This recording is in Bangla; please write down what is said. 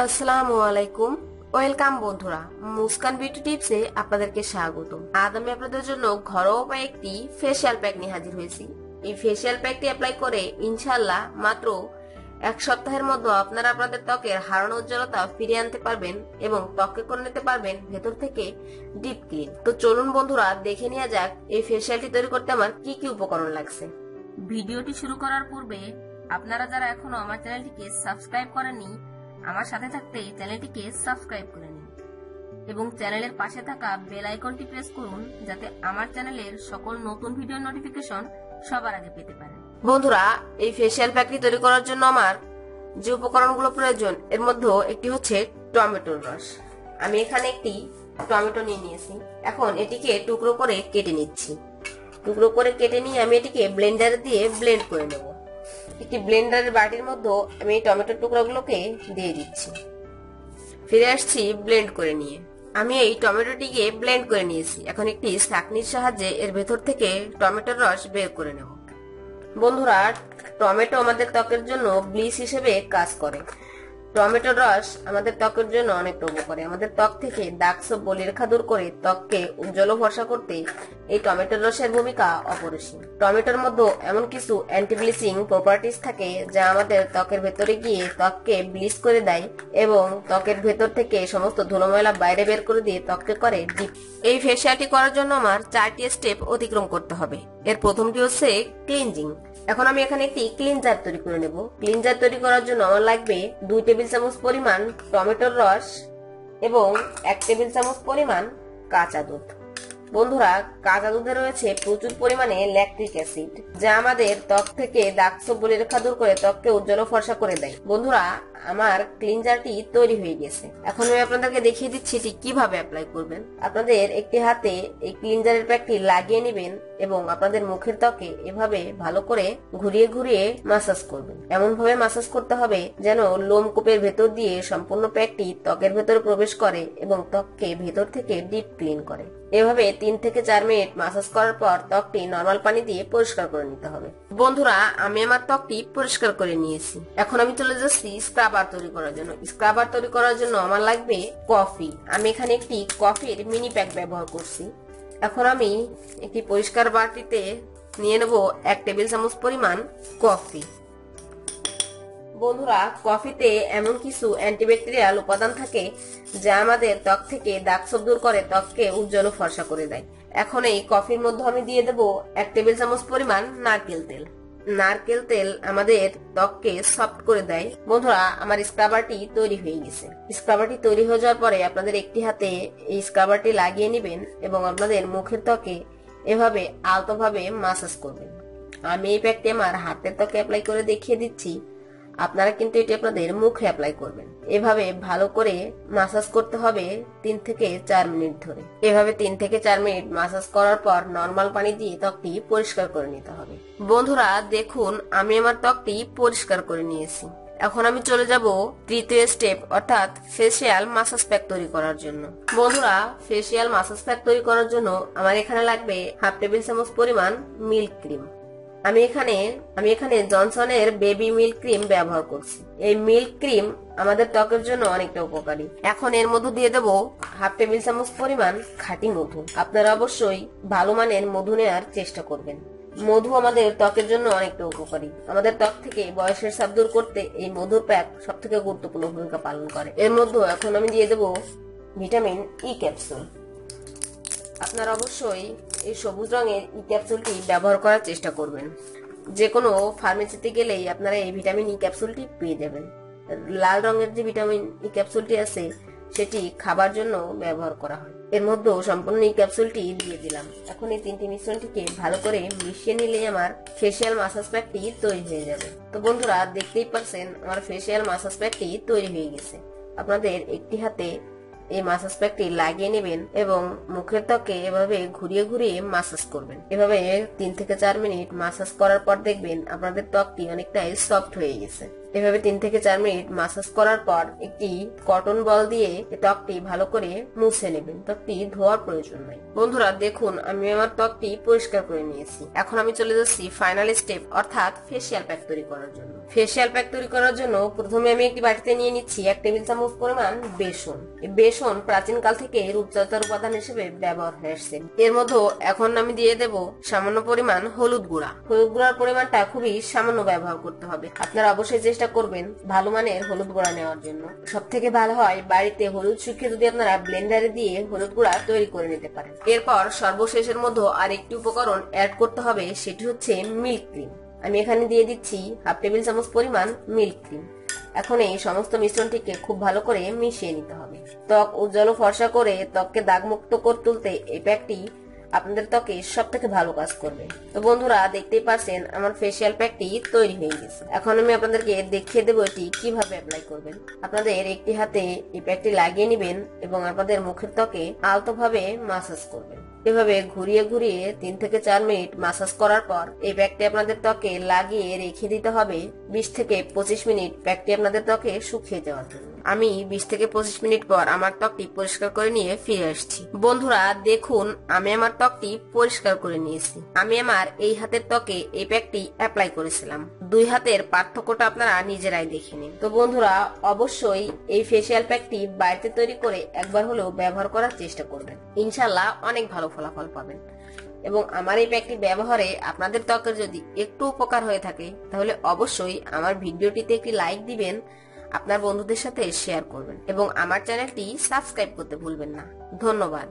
আসসালামু আলাইকুম। ওয়েলকাম বন্ধুরা, মুস্কান বিউটি টিপসে আপনাদেরকে স্বাগত আজ আমি আপনাদের জন্য ঘরোয়া উপায়ে একটি ফেসিয়াল প্যাক নিয়ে হাজির হয়েছি। এই ফেসিয়াল প্যাকটি অ্যাপ্লাই করে ইনশাল্লাহ মাত্র এক সপ্তাহের মধ্যে আপনারা আপনাদের ত্বকের হারানো উজ্জ্বলতা ফিরিয়ে আনতে পারবেন এবং ত্বককে করে নিতে পারবেন ভেতর থেকে ডিপ ক্লিন তো চলুন বন্ধুরা, দেখে নেওয়া যাক এই ফেসিয়ালটি তৈরি করতে আমার কি কি উপকরণ লাগছে। ভিডিওটি শুরু করার পূর্বে আপনারা যারা এখনও আমার চ্যানেলটিকে সাবস্ক্রাইব করেননি আমার সাথে থাকতে চ্যানেলটিকে সাবস্ক্রাইব করে নিন। এবং চ্যানেলের পাশে থাকা বেল আইকনটি প্রেস করুন, যাতে আমার চ্যানেলের সকল নতুন ভিডিও নোটিফিকেশন সবার আগে পেতে পারেন। বন্ধুরা, এই ফেসিয়াল প্যাকটি তৈরি করার জন্য আমার যে উপকরণগুলো প্রয়োজন, এর মধ্যে একটি হচ্ছে টমেটোর রস। আমি এখানে একটি টমেটো নিয়ে নিয়েছি। এখন এটিকে টুকরো করে কেটে নিচ্ছি। টুকরো করে কেটে নিয়ে আমি এটিকে ব্লেন্ডার দিয়ে ব্লেন্ড করে নেব। একটি ব্লেন্ডারের বাটির মধ্যে আমি টমেটোর টুকরোগুলোকে দিয়ে দিচ্ছি। ফিরে আসছি ব্লেন্ড করে নিয়ে। আমি এই টমেটোটিকে ব্লেন্ড করে নিয়েছি। এখন একটি ছাঁকনির সাহায্যে এর ভেতর থেকে টমেটোর রস বের করে নেব। বন্ধুরা, টমেটো আমাদের ত্বকের জন্য ব্লিচ হিসেবে কাজ করে। টমেটোর রস আমাদের ত্বকের জন্য অনেকটা উপকারী আমাদের ত্বক থেকে দাগ সব বলিরেখা দূর করে ত্বককে উজ্জ্বল ও ভরসা করতে এই টমেটোর রসের ভূমিকা অপরিসীম। টমেটোর মধ্যে এমন কিছু অ্যান্টি ব্লিচিং প্রপার্টিস থাকে যা আমাদের ত্বকের ভেতরে গিয়ে ত্বককে ব্লিচ করে দেয় এবং ত্বকের ভেতর থেকে সমস্ত ধুলোময়লা বাইরে বের করে দিয়ে ত্বককে করে ডিপ এই ফেসিয়ালটি করার জন্য আমার চারটি স্টেপ অতিক্রম করতে হবে। এর প্রথমটি হচ্ছে ক্লিনজিং এখন আমি এখানে একটি ক্লিনজার তৈরি করে নেব। ক্লিনজার তৈরি করার জন্য আমার লাগবে দুই টেবিল চামচ পরিমাণ টমেটোর রস এবং এক টেবিল চামচ পরিমাণ কাঁচা দুধ। বন্ধুরা, কাঁচা দুধে রয়েছে প্রচুর পরিমাণে ল্যাকটিক অ্যাসিড যা আমাদের ত্বক থেকে দাগ বলে রেখা দূর করে ত্বককে উজ্জ্বল ফর্সা করে দেয়। বন্ধুরা আমার ক্লিনজারটি তৈরি হয়ে গেছে। এখন আমি আপনাদেরকে দেখিয়ে দিচ্ছি এটি কীভাবে অ্যাপ্লাই করবেন। আপনাদের একটি হাতে এই ক্লিনজারের প্যাকটি লাগিয়ে নেবেন এবং আপনাদের মুখের ত্বকে এভাবে ভালো করে ঘুরিয়ে ঘুরিয়ে মাসাজ করবেন। এমন ভাবে মাসাজ করতে হবে যেন লোমকূপের ভেতর দিয়ে সম্পূর্ণ প্যাকটি ত্বকের ভেতরে প্রবেশ করে এবং ত্বককে ভেতর থেকে ডিপ ক্লিন করে। এভাবে তিন থেকে চার মিনিট মাসাজ করার পর ত্বকটি নর্মাল পানি দিয়ে পরিষ্কার করে নিতে হবে। বন্ধুরা, আমি আমার ত্বকটি পরিষ্কার করে নিয়েছি। এখন আমি চলে যাচ্ছি স্ক্রাবার তৈরি করার জন্য। স্ক্রাবার তৈরি করার জন্য আমার লাগবে কফি। আমি এখানে একটি কফির মিনি প্যাক ব্যবহার করছি। এখন আমি একটি পরিষ্কার বাটিতে নিয়ে নেব এক টেবিল চামচ পরিমাণ কফি। বন্ধুরা, কফিতে এমন কিছু অ্যান্টিব্যাকটেরিয়াল উপাদান থাকে যা আমাদের ত্বক থেকে দাগ সব দূর করে ত্বককে উজ্জ্বল ফর্সা করে দেয়। এখন এই কফির মধ্যে আমি দিয়ে দেব এক টেবিল চামচ পরিমাণ নারকেল তেল। নারকেল তেল আমাদের ত্বককে সফট করে দেয়। বন্ধুরা, আমার স্ক্রাবারটি তৈরি হয়ে গেছে। স্ক্রাবারটি তৈরি হয়ে যাওয়ার পরে আপনাদের একটি হাতে এই স্ক্রাবারটি লাগিয়ে নেবেন এবং আপনাদের মুখের ত্বকে এভাবে আলতোভাবে মাসাজ করবেন। আমি এই প্যাকটি আমার হাতের ত্বকে অ্যাপ্লাই করে দেখিয়ে দিচ্ছি। আপনারা কিন্তু এটি আপনাদের মুখে অ্যাপ্লাই করবেন। এভাবে ভালো করে মাসাজ করতে হবে তিন থেকে চার মিনিট ধরে। এভাবে তিন থেকে চার মিনিট মাসাজ করার পর নর্মাল পানি দিয়ে ত্বকটি পরিষ্কার করে নিতে হবে। বন্ধুরা, দেখুন, আমি আমার ত্বকটি পরিষ্কার করে নিয়েছি। এখন আমি চলে যাব তৃতীয় স্টেপ অর্থাৎ ফেসিয়াল মাসাজ প্যাক তৈরি করার জন্য। বন্ধুরা ফেসিয়াল মাসাজ প্যাক তৈরি করার জন্য আমার এখানে লাগবে হাফ টেবিল চামচ পরিমাণ মিল্ক ক্রিম আমি এখানে আমি এখানে জনসনের বেবি মিল্ক ক্রিম ব্যবহার করছি। এই মিল্ক ক্রিম আমাদের ত্বকের জন্য অনেকটা উপকারী। এখন এর মধ্যে দিয়ে দেব হাফ টেবিল চামচ পরিমাণ খাঁটি মধু। আপনারা অবশ্যই ভালো মানের মধু নেওয়ার চেষ্টা করবেন। মধু আমাদের ত্বকের জন্য অনেকটা উপকারী। আমাদের ত্বক থেকে বয়সের সাপ দূর করতে এই মধুর প্যাক সব থেকে গুরুত্বপূর্ণ ভূমিকা পালন করে। এর মধ্যে এখন আমি দিয়ে দেব ভিটামিন ই ক্যাপসুল আপনারা অবশ্যই এই সবুজ রঙের ই ক্যাপসুলটি ব্যবহার করার চেষ্টা করবেন। যে কোনো ফার্মেসিতে গেলেই আপনারা এই ভিটামিন ই ক্যাপসুলটি পেয়ে যাবেন। লাল রঙের যে ভিটামিন ই ক্যাপসুলটি আছে, সেটি খাবার জন্য ব্যবহার করা হয়। এর মধ্যেও সম্পূর্ণ এই ক্যাপসুলটি দিয়ে দিলাম। এখন এই তিনটি মিশ্রণটিকে ভালো করে মিশিয়ে নিলে আমার ফেসিয়াল মাসাজ প্যাকটি তৈরি হয়ে যাবে। তো বন্ধুরা, দেখতেই পারছেন, আমার ফেসিয়াল মাসাজ প্যাকটি তৈরি হয়ে গেছে। আপনাদের একটি হাতে এই মাসাজ প্যাকটি লাগিয়ে নেবেন এবং মুখের ত্বকে এভাবে ঘুরিয়ে ঘুরিয়ে মাসাজ করবেন। এভাবে তিন থেকে চার মিনিট মাসাজ করার পর দেখবেন আপনাদের ত্বকটি অনেকটাই সফট হয়ে গেছে। এভাবে তিন থেকে চার মিনিট মাসাজ করার পর একটি কটন বল দিয়ে ত্বকটি ভালো করে মুছে নেবেন। ত্বকটি ধোয়ার প্রয়োজন নাই। বন্ধুরা, দেখুন, আমি আমার ত্বকটি পরিষ্কার করে নিয়েছি। এখন আমি চলে যাচ্ছি ফাইনাল স্টেপ অর্থাৎ ফেসিয়াল প্যাক তৈরি করার জন্য। ফেসিয়াল প্যাক তৈরি করার জন্য প্রথমে আমি একটি বাটিতে নিয়ে নিচ্ছি এক টেবিল চামচ পরিমাণ বেসন। বেসন প্রাচীনকাল থেকে রূপচর্চার উপাদান হিসেবে ব্যবহার হয়ে আসছে। এর মধ্যে এখন আমি দিয়ে দেব সামান্য পরিমাণ হলুদ গুঁড়া। হলুদ গুঁড়ার পরিমাণটা খুবই সামান্য ব্যবহার করতে হবে। আপনারা অবশ্যই চেষ্টা করবেন ভালো মানের হলুদ গুঁড়া নেওয়ার জন্য। সব থেকে ভালো হয় বাড়িতে হলুদ শুকিয়ে যদি আপনারা ব্লেন্ডারে দিয়ে হলুদ গুঁড়া তৈরি করে নিতে পারেন। এরপর সর্বশেষের মধ্যে আর একটি উপকরণ অ্যাড করতে হবে, সেটি হচ্ছে মিল্ক ক্রিম আমি এখানে দিয়ে দিচ্ছি হাফ টেবিল চামচ পরিমাণ মিল্ক ক্রিম এখন এই সমস্ত মিশ্রণটিকে খুব ভালো করে মিশিয়ে নিতে হবে। ত্বক উজ্জ্বল ফর্সা করে ত্বককে দাগমুক্ত করে তুলতে এই প্যাকটি আপনাদের ত্বকে সব থেকে ভালো কাজ করবে। তো বন্ধুরা, দেখতেই পারছেন আমার ফেসিয়াল প্যাকটি তৈরি হয়ে গেছে। এখন আমি আপনাদেরকে দেখিয়ে দেবো এটি কীভাবে অ্যাপ্লাই করবেন। আপনাদের একটি হাতে এই প্যাকটি লাগিয়ে নেবেন এবং আপনাদের মুখের ত্বকে আলতোভাবে মাসাজ করবেন। এভাবে ঘুরিয়ে ঘুরিয়ে তিন থেকে চার মিনিট মাসাজ করার পর এই প্যাকটি আপনাদের ত্বকে লাগিয়ে রেখে দিতে হবে। বিশ থেকে পঁচিশ মিনিট প্যাকটি আপনাদের ত্বকে শুকিয়ে যাওয়ার জন্য। আমি বিশ থেকে পঁচিশ মিনিট পর আমার ত্বকটি পরিষ্কার করে নিয়ে ফিরে আসছি। বন্ধুরা, দেখুন, আমি আমার ত্বকটি পরিষ্কার করে নিয়েছি। আমি আমার এই হাতের ত্বকে এই প্যাকটি অ্যাপ্লাই করেছিলাম। দুই হাতের পার্থক্যটা আপনারা নিজেরাই দেখে নিন। তো বন্ধুরা, অবশ্যই এই ফেসিয়াল প্যাকটি বাড়িতে তৈরি করে একবার হলেও ব্যবহার করার চেষ্টা করবেন। ইনশাল্লাহ অনেক ভালো ফলাফল পাবেন। এবং আমার এই প্যাকটি ব্যবহারে আপনাদের ত্বকের যদি একটু উপকার হয়ে থাকে, তাহলে অবশ্যই আমার ভিডিওটিতে একটি লাইক দিবেন। আপনার বন্ধুদের সাথে শেয়ার করবেন এবং আমার চ্যানেলটি সাবস্ক্রাইব করতে ভুলবেন না। ধন্যবাদ।